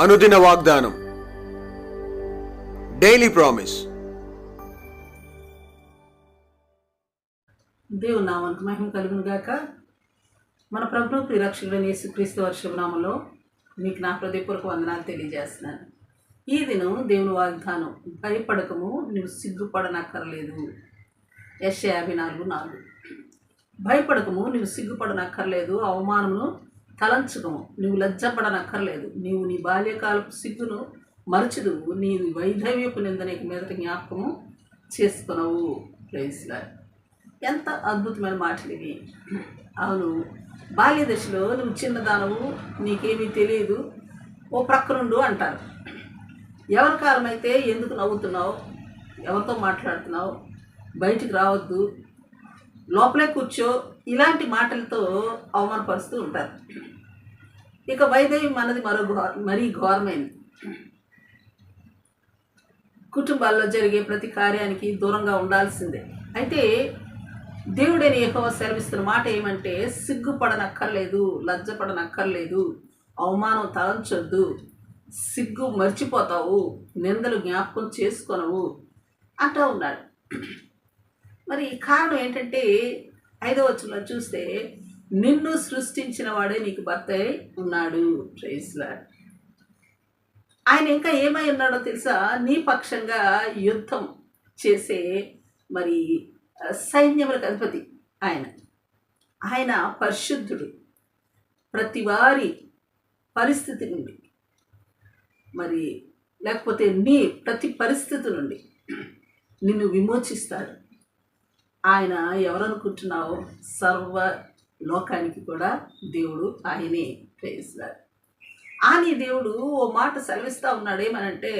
అనుదిన వాగ్దానం. Daily promise దేవుని నామానికి మహిమ కలుగును గాక. మన ప్రభుత్వ ప్రిరక్షకుడైన యేసుక్రీస్తు వర్షభనామంలో మీకు నా హృదయపూర్వక వందనాలు తెలియజేస్తున్నాను. ఈ దినం దేవుని వాగ్దానం భయపడకము నువ్వు సిగ్గుపడనక్కర్లేదు. ఎస్ యాభై నాలుగు నాలుగు. భయపడకము నువ్వు సిగ్గుపడనక్కర్లేదు. అవమానమును తలంచుకము. నువ్వు లజ్జపడనక్కర్లేదు. నీవు నీ బాల్యకాలపు సిగ్గును మరచుదు నీ వైధవ్యపు నిందనకి మీదట జ్ఞాపకము చేసుకునవు. ప్రైజ్లా ఎంత అద్భుతమైన మాటలు ఇవి. అవును బాల్య దశలో నువ్వు చిన్నదానవు నీకేమీ తెలియదు. ఓ ప్రక్కనుండు అంటారు. ఎవరి కాలమైతే ఎందుకు నవ్వుతున్నావు? ఎవరితో మాట్లాడుతున్నావు? బయటికి రావద్దు. లోపలే కూర్చో ఇలాంటి మాటలతో అవమానపరుస్తూ ఉంటారు. ఇక వైదేవి మనది మరో ఘో మరీ ఘోరమైనది. కుటుంబాల్లో జరిగే ప్రతి కార్యానికి దూరంగా ఉండాల్సిందే. అయితే దేవుడైన ఎక్కువ సెలవిస్తున్న మాట ఏమంటే సిగ్గుపడనక్కర్లేదు లజ్జపడనక్కర్లేదు అవమానం తలంచొద్దు సిగ్గు మర్చిపోతావు నిందలు జ్ఞాపకం చేసుకొనవు అంటూ ఉన్నాడు. మరి కారణం ఏంటంటే ఐదవ వచ్చంలో చూస్తే నిన్ను సృష్టించిన వాడే నీకు భర్త అయి ఉన్నాడు. ప్రైజ్లా ఆయన ఇంకా ఏమై ఉన్నాడో తెలుసా? నీ పక్షంగా యుద్ధం చేసే మరి సైన్యముల సైన్యములకు అధిపతి ఆయన. ఆయన పరిశుద్ధుడు. ప్రతి వారి పరిస్థితి నుండి. మరి లేకపోతే నీ ప్రతి పరిస్థితి నుండి నిన్ను విమోచిస్తాడు. ఆయన ఎవరనుకుంటున్నావు సర్వ లోకానికి కూడా దేవుడు ఆయనే. ప్రేస్తారు అని దేవుడు ఓ మాట సెలవిస్తూ ఉన్నాడు ఏమనంటే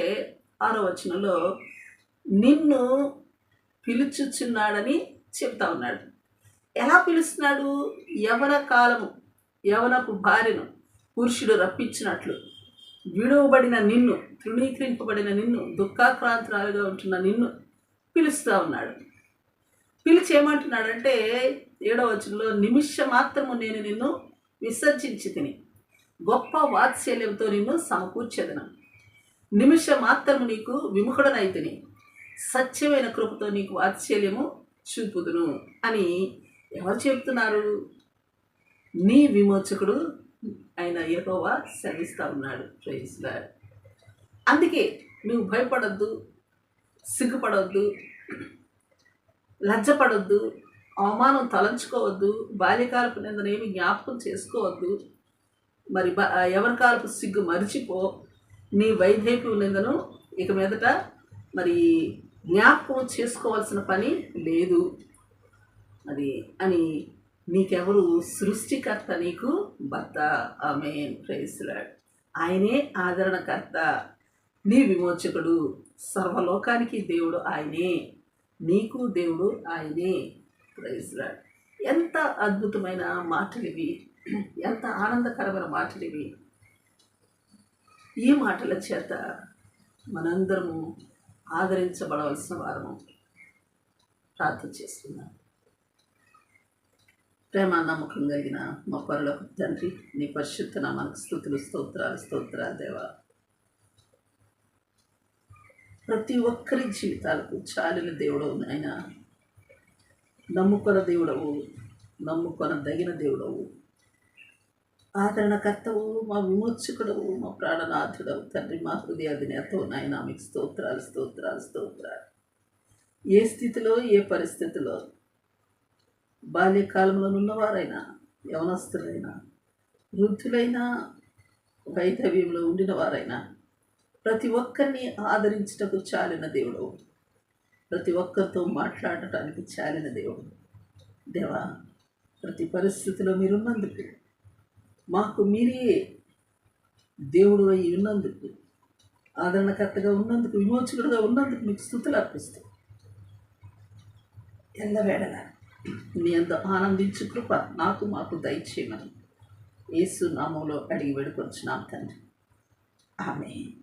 ఆరో వచనంలో నిన్ను పిలుచుచున్నాడని చెప్తా ఉన్నాడు. ఎలా పిలుస్తున్నాడు? యవన కాలము యవనపు భార్యను పురుషుడు రప్పించినట్లు. విడవబడిన నిన్ను తృణీకరింపబడిన నిన్ను దుఃఖాక్రాంతురాలుగా ఉంటున్న నిన్ను పిలుస్తూ ఉన్నాడు. పిలిచి ఏమంటున్నాడంటే ఏడవ వచనంలో నిమిష మాత్రము నేను నిన్ను విసర్జించి తిని గొప్ప వాత్సల్యంతో నిన్ను సమకూర్చెదను. నిమిష మాత్రము నీకు విముఖుడనైతిని సత్యమైన కృపతో నీకు వాత్సల్యము చూపుదును. అని ఎవరు చెప్తున్నారు నీ విమోచకుడు ఆయన యెహోవా సెలవిస్తూ ఉన్నాడు. ప్రైజ్లా అందుకే నువ్వు భయపడద్దు సిగ్గుపడవద్దు లజ్జపడొద్దు అవమానం తలంచుకోవద్దు బాల్యకాలపు నిందనేమి జ్ఞాపకం చేసుకోవద్దు. మరి ఎవరి కాలపు సిగ్గు మరిచిపో నీ వైద్యపు నిందను ఇక మీదట మరి జ్ఞాపకం చేసుకోవాల్సిన పని లేదు. అది అని నీకెవరు సృష్టికర్త నీకు భర్త. ఆమె ప్రేసులాడు ఆయనే ఆదరణకర్త. నీ విమోచకుడు. సర్వలోకానికి దేవుడు ఆయనే. నీకు దేవుడు ఆయనే. ప్రైజ్లాడ్ ఎంత అద్భుతమైన మాటలు ఇవి ఎంత ఆనందకరమైన మాటలు ఇవి ఈ మాటల చేత మనందరము ఆదరించబడవలసిన వారము. ప్రార్థన చేస్తున్నాం. ప్రేమ నమ్మకం కలిగిన మా పరులకు తండ్రి నీ పరిశుద్ధ నామానికి స్థుతులు స్తోత్రాలు స్తోత్రాలు దేవా. ప్రతి ఒక్కరి జీవితాలకు చాలిన దేవుడు నాయన. నమ్ముకొన దేవుడవు నమ్ముకొన దగిన దేవుడవు. ఆదరణకర్తవు మా విమోచకుడవు మా ప్రాణనాథుడవు. తండ్రి మా హృదయ అధినేతవు నాయన. మీకు స్తోత్రాలు స్తోత్రాలు స్తోత్రాలు. ఏ స్థితిలో ఏ పరిస్థితిలో? బాల్యకాలంలో ఉన్నవారైనా యవనస్తులైనా వృద్ధులైనా వైధవ్యంలో ఉండిన వారైనా ప్రతి ఒక్కరిని ఆదరించుటకు చాలిన దేవుడు. ప్రతి ఒక్కరితో మాట్లాడటానికి చాలిన దేవుడు. దేవా ప్రతి పరిస్థితిలో మీరున్నందుకు. మాకు మీరే దేవుడు అయి ఉన్నందుకు. ఆదరణకర్తగా ఉన్నందుకు విమోచకుడుగా ఉన్నందుకు మీకు స్థుతులు అర్పిస్తాం. ఎల్లవేళలా మీ అంత ఆనందించు కృప నాకు మాకు దయచేయమని యేసు నామంలో అడిగి వేడుకొచ్చున్నాం తండ్రి. ఆమె